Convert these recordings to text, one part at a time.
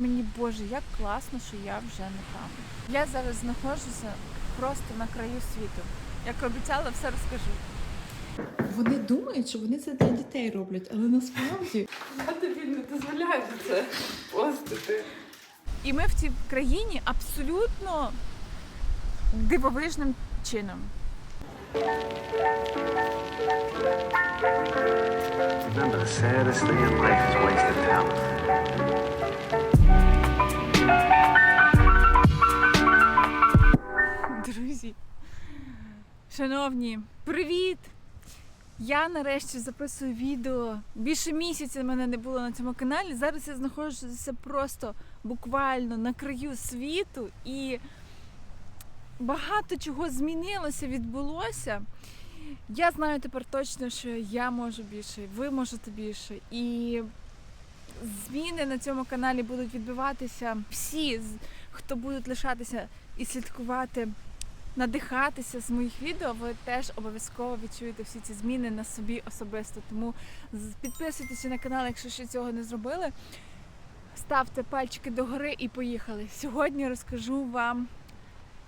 Мені Боже, як класно, що я вже не там. Я зараз знаходжуся просто на краю світу. Як обіцяла, все розкажу. Вони думають, що вони це для дітей роблять, але насправді Я тобі не дозволяю це постити. І ми в цій країні абсолютно дивовижним чином. Remember, the saddest thing in life is wasted шановні, привіт! Я нарешті записую відео. Більше місяця мене не було на цьому каналі. Зараз я знаходжуся просто буквально на краю світу і багато чого змінилося, відбулося. Я знаю тепер точно, що я можу більше, ви можете більше. І зміни на цьому каналі будуть відбуватися всі, хто будуть лишатися і слідкувати, надихатися з моїх відео, ви теж обов'язково відчуєте всі ці зміни на собі особисто. Тому підписуйтеся на канал, якщо ще цього не зробили. Ставте пальчики догори і поїхали. Сьогодні розкажу вам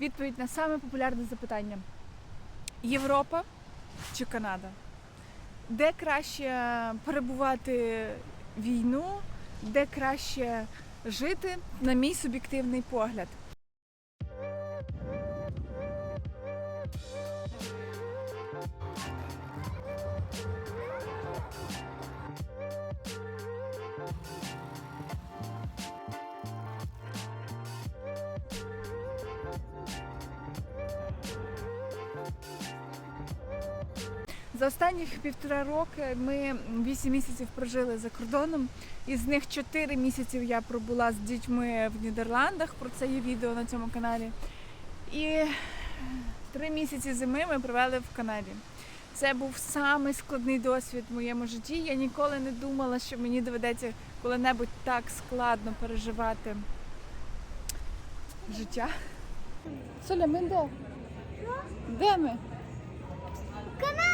відповідь на саме популярне запитання: Європа чи Канада? Де краще перебувати війну, де краще жити, на мій суб'єктивний погляд. За останніх півтора роки ми 8 місяців прожили за кордоном. Із них 4 місяців я пробула з дітьми в Нідерландах. Про це є відео на цьому каналі. І 3 місяці зими ми провели в Канаді. Це був самий складний досвід в моєму житті. Я ніколи не думала, що мені доведеться коли-небудь так складно переживати життя. Соля, ми де? Де ми?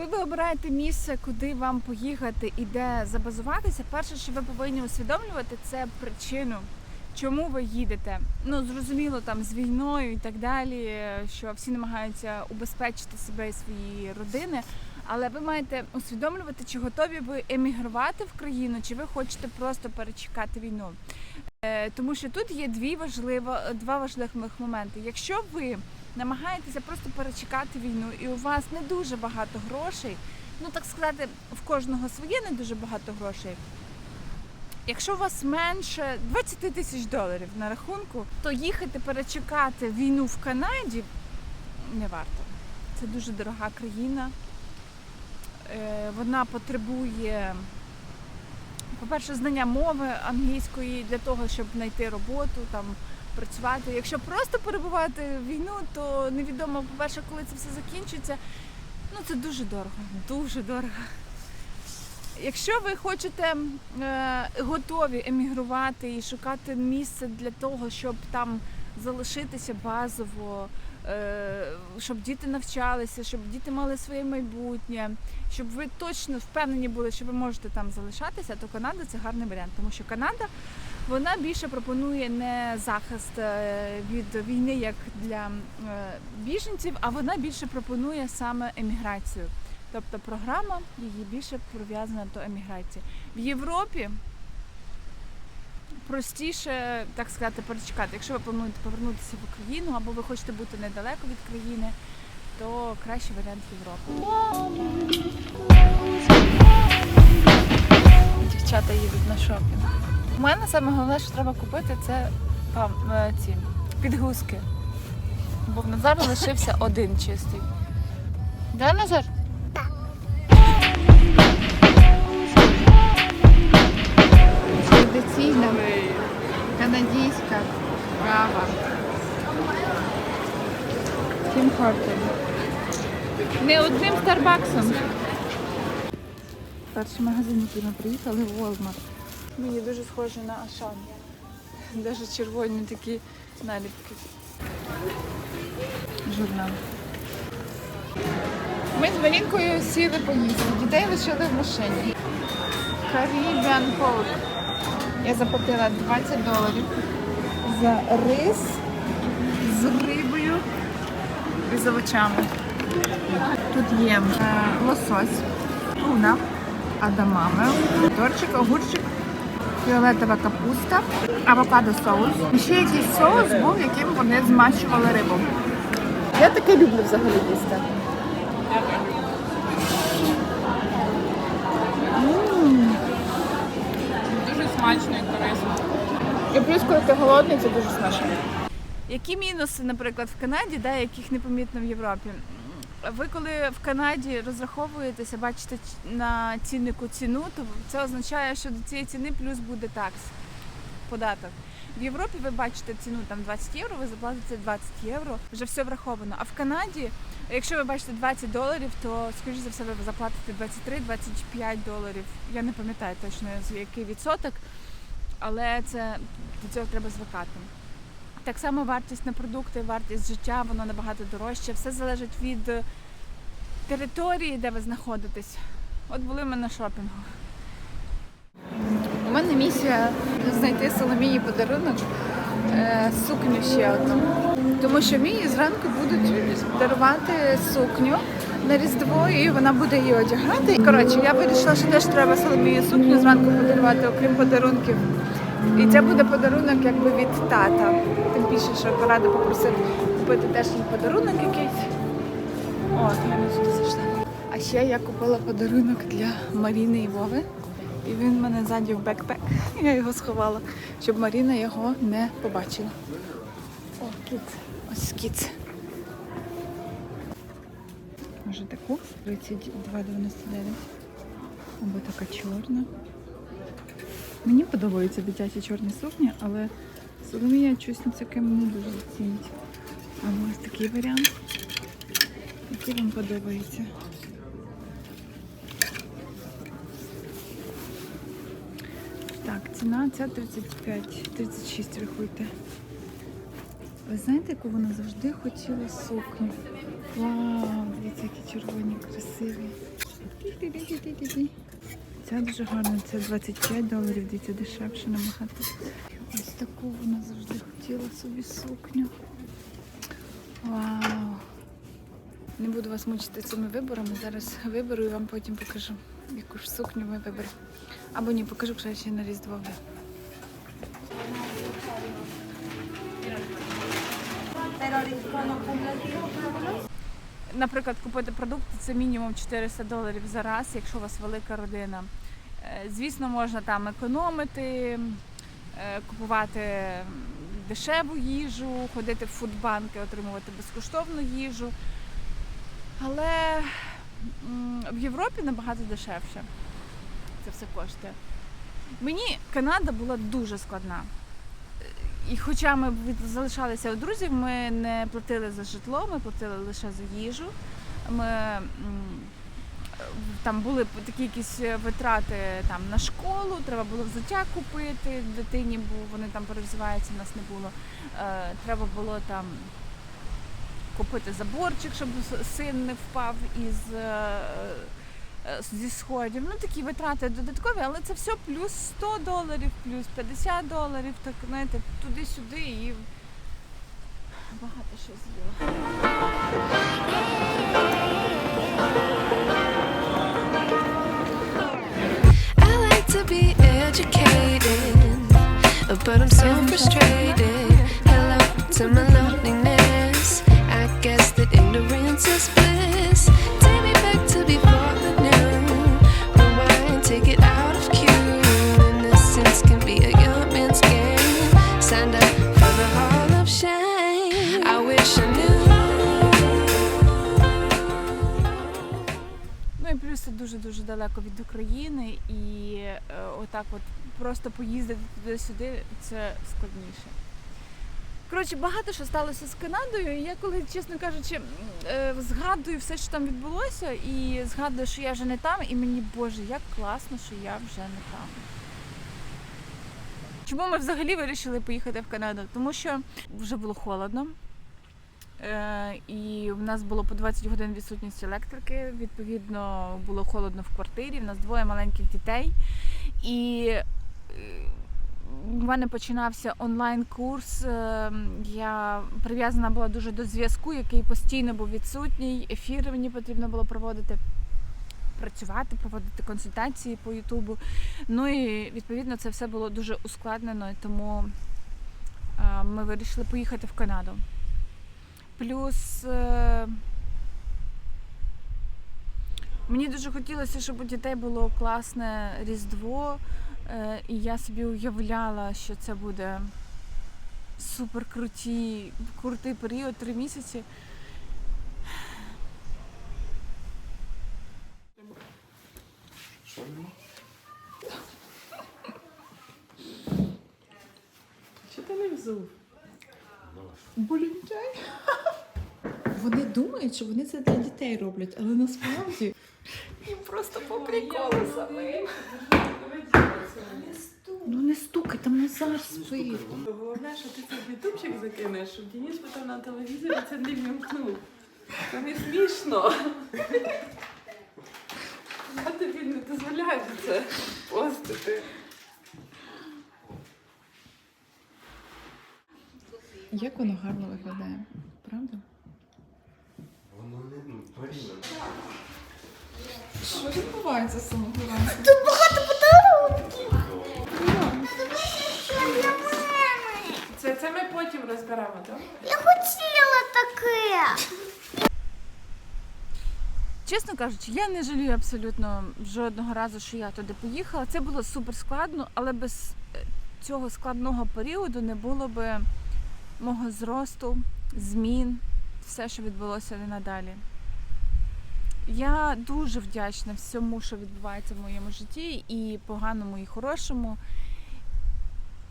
Коли ви обираєте місце, куди вам поїхати і де забазуватися, перше, що ви повинні усвідомлювати, це причину, чому ви їдете. Ну зрозуміло, там з війною і так далі, що всі намагаються убезпечити себе і свої родини. Але ви маєте усвідомлювати, чи готові ви емігрувати в країну, чи ви хочете просто перечекати війну. Е, Тому що тут є дві важливо, два важливих моменти. Якщо ви намагаєтеся просто перечекати війну, і у вас не дуже багато грошей, ну так сказати, в кожного своє не дуже багато грошей. Якщо у вас менше 20 тисяч доларів на рахунку, то їхати перечекати війну в Канаді не варто. Це дуже дорога країна. Е, Вона потребує, по-перше, знання мови англійської для того, щоб знайти роботу, там, працювати. Якщо просто перебувати війну, то невідомо, по-перше, коли це все закінчиться. Ну це дуже дорого, дуже дорого. Якщо ви хочете е, готові емігрувати і шукати місце для того, щоб там залишитися базово, е, щоб діти навчалися, щоб діти мали своє майбутнє, щоб ви точно впевнені були, що ви можете там залишатися, то Канада це гарний варіант, тому що Канада вона більше пропонує не захист е, від війни як для е, біженців, а вона більше пропонує саме еміграцію. Тобто програма її більше прив'язана до еміграції. В Європі простіше, так сказати, перечекати. Якщо ви плануєте повернутися в Україну або ви хочете бути недалеко від країни, то кращий варіант Європа. Дівчата їдуть на шопінг. У мене саме головне, що треба купити, це там, е, ці підгузки. Бо в Назару лишився один чистий. Да, Назар? традиційна канадська кава. Тім Хортон. Не одним Старбаксом. Перший магазин, який ми приїхали, Walmart. Мені дуже схоже на Ашан. Навіть червоні такі наліпки. Журнал. Ми з Марінкою сіли поїсти. Дітей лишили в машині. Caribbean Coke. Я заплатила 20 доларів за рис з рибою і з овочами. Тут є е, лосось, туна, адамаме, торчик, огурчик, фіолетова капуста, авокадо соус. І ще якийсь соус був, яким вони змащували рибу. Я таке люблю взагалі їсти. Дуже смачно і корисно. І плюс, коли ти голодний, це дуже смачно. Які мінуси, наприклад, в Канаді, да, яких непомітно в Європі? Ви коли в Канаді розраховуєтеся, бачите на ціннику ціну, то це означає, що до цієї ціни плюс буде такс, податок. В Європі ви бачите ціну там 20 євро, ви заплатите 20 євро, вже все враховано. А в Канаді, якщо ви бачите 20 доларів, то скоріш за все ви заплатите 23-25 доларів. Я не пам'ятаю точно який відсоток, але це до цього треба звикати. Так само вартість на продукти, вартість життя, воно набагато дорожче. Все залежить від е, території, де ви знаходитесь. От були ми на шопінгу. У мене місія знайти Соломії подарунок, е, сукню ще одну. Тому що мені зранку будуть дарувати сукню на Різдво, і вона буде її одягати. Коротше, я вирішила, що теж треба Соломії сукню зранку подарувати, окрім подарунків. І це буде подарунок якби від тата. Тим більше, що порада попросив купити теж подарунок якийсь. От, ми сюди зайшли. А ще я купила подарунок для Маріни і Вови. І він в мене ззаді в бекпек. Я його сховала, щоб Маріна його не побачила. О, кіт. Ось кіт. Може таку? 32,99. Або така чорна. Мені подобаються дитячі чорні сукні, але Соломія щось на таке не дуже цінить. А ось такий варіант. Який вам подобається? Так, ціна ця 35, 36 рахуйте. Ви знаєте, яку вона завжди хотіла сукню? Вау, дивіться, які червоні, красиві. Ті-ті-ті-ті-ті-ті. Ця дуже гарна, це 25 доларів, дивіться, дешевше набагато. Ось таку вона завжди хотіла собі сукню. Вау! Не буду вас мучити цими виборами. Зараз виберу і вам потім покажу, яку ж сукню ми виберемо. Або ні, покажу краще на Різдво. Наприклад, купити продукти це мінімум 400 доларів за раз, якщо у вас велика родина. Е, Звісно, можна там економити, е, купувати дешеву їжу, ходити в фудбанки, отримувати безкоштовну їжу. Але в Європі набагато дешевше це все коштує. Мені Канада була дуже складна. І хоча ми залишалися у друзів, ми не платили за житло, ми платили лише за їжу. Ми там були такі якісь витрати там на школу, треба було взуття купити дитині, бо вони там перевзуваються, нас не було. Е, треба було там купити заборчик, щоб син не впав із. е, е, Зі сходів, ну такі витрати додаткові, але це все плюс 100 доларів, плюс 50 доларів, так знаєте, туди-сюди і багато що з'їла. I like to be educated, but I'm so frustrated. Hello to my loneliness. I guess that ignorance is Дуже-дуже далеко від України, і е, отак от просто поїздити туди-сюди це складніше. Коротше, багато що сталося з Канадою. Я коли, чесно кажучи, е, згадую все, що там відбулося, і згадую, що я вже не там, і мені боже, як класно, що я вже не там. Чому ми взагалі вирішили поїхати в Канаду? Тому що вже було холодно. Е, і в нас було по 20 годин відсутність електрики. Відповідно, було холодно в квартирі. В нас двоє маленьких дітей. І е, у мене починався онлайн-курс. е, Я прив'язана була дуже до зв'язку, який постійно був відсутній. Ефіри мені потрібно було проводити. Працювати, проводити консультації по Ютубу. Ну і відповідно це все було дуже ускладнено, тому ми вирішили поїхати в Канаду. Плюс е, мені дуже хотілося, щоб у дітей було класне Різдво, е, і я собі уявляла, що це буде супер круті, крутий період, три місяці. Що ти не взув? Болінчай. Вони думають, що вони це для дітей роблять, але насправді їм просто по приколу самим. Ну не стукай, там Назар спить. Головне, що ти цей ютубчик закинеш, щоб Денис потім на телевізорі це не вімкнув. Це не смішно. Я тобі не дозволяю це постити. Як воно гарно виглядає, правда? Воно не ну, порівняно. Що відбувається з самого ранку? Це, це ми потім розберемо, так? Я хотіла таке. Чесно кажучи, я не жалію абсолютно жодного разу, що я туди поїхала. Це було супер складно, але без е, цього складного періоду не було би мого зросту, змін, все, що відбулося надалі. Я дуже вдячна всьому, що відбувається в моєму житті, і поганому, і хорошому.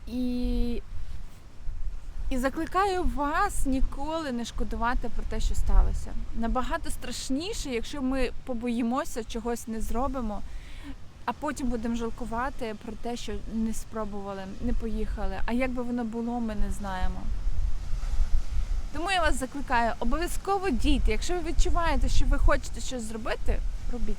І, і закликаю вас ніколи не шкодувати про те, що сталося. Набагато страшніше, якщо ми побоїмося, чогось не зробимо, а потім будемо жалкувати про те, що не спробували, не поїхали. А як би воно було, ми не знаємо. Тому я вас закликаю, обов'язково дійте. Якщо ви відчуваєте, що ви хочете щось зробити, робіть.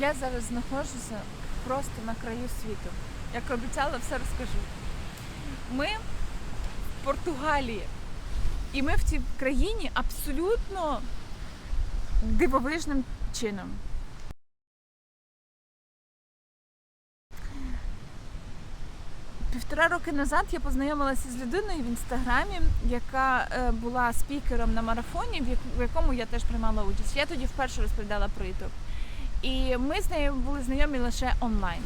Я зараз знаходжуся просто на краю світу. Як обіцяла, все розкажу. Ми в Португалії. І ми в цій країні абсолютно дивовижним чином. Півтора роки назад я познайомилася з людиною в інстаграмі, яка е, була спікером на марафоні, в як- в якому я теж приймала участь. Я тоді вперше розповідала про YouTube. І ми з нею були знайомі лише онлайн.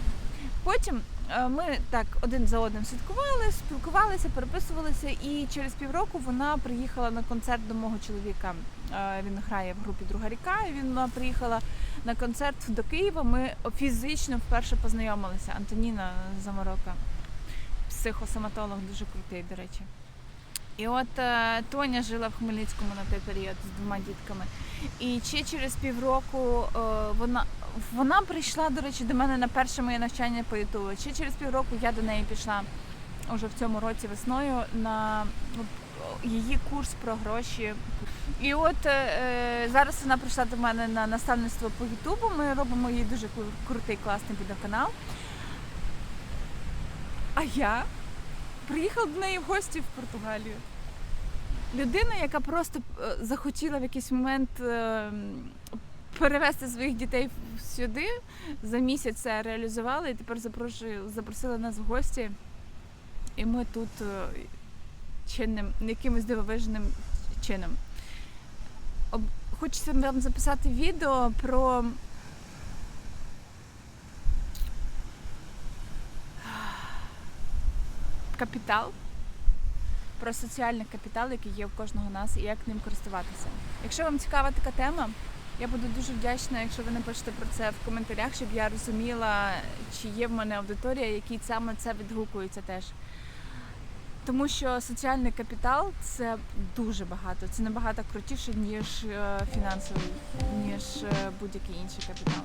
Потім е, ми так один за одним слідкували, спілкувалися, переписувалися, і через півроку вона приїхала на концерт до мого чоловіка. Е, Він грає в групі Друга ріка. І вона приїхала на концерт до Києва. Ми фізично вперше познайомилися. Антоніна Заморока, психосоматолог, дуже крутий, до речі. І от е, Тоня жила в Хмельницькому на той період з двома дітками. І ще через півроку е, вона, вона прийшла, до речі, до мене на перше моє навчання по Ютубу. Ще через півроку я до неї пішла уже в цьому році весною на ну, її курс про гроші. І от е, е, зараз вона прийшла до мене на наставництво по Ютубу. Ми робимо їй дуже крутий, класний відеоканал. А я приїхала до неї в гості в Португалію. Людина, яка просто е, захотіла в якийсь момент е, перевезти своїх дітей сюди, за місяць це реалізувала і тепер запросила нас в гості. І ми тут е, чинним, якимось дивовижним чином. Хочеться вам записати відео про капітал, про соціальний капітал, який є у кожного нас, і як ним користуватися. Якщо вам цікава така тема, Я буду дуже вдячна, якщо ви напишете про це в коментарях, щоб я розуміла, чи є в мене аудиторія, якій саме це відгукується теж. Тому що соціальний капітал це дуже багато, це набагато крутіше, ніж е, фінансовий, ніж е, будь-який інший капітал.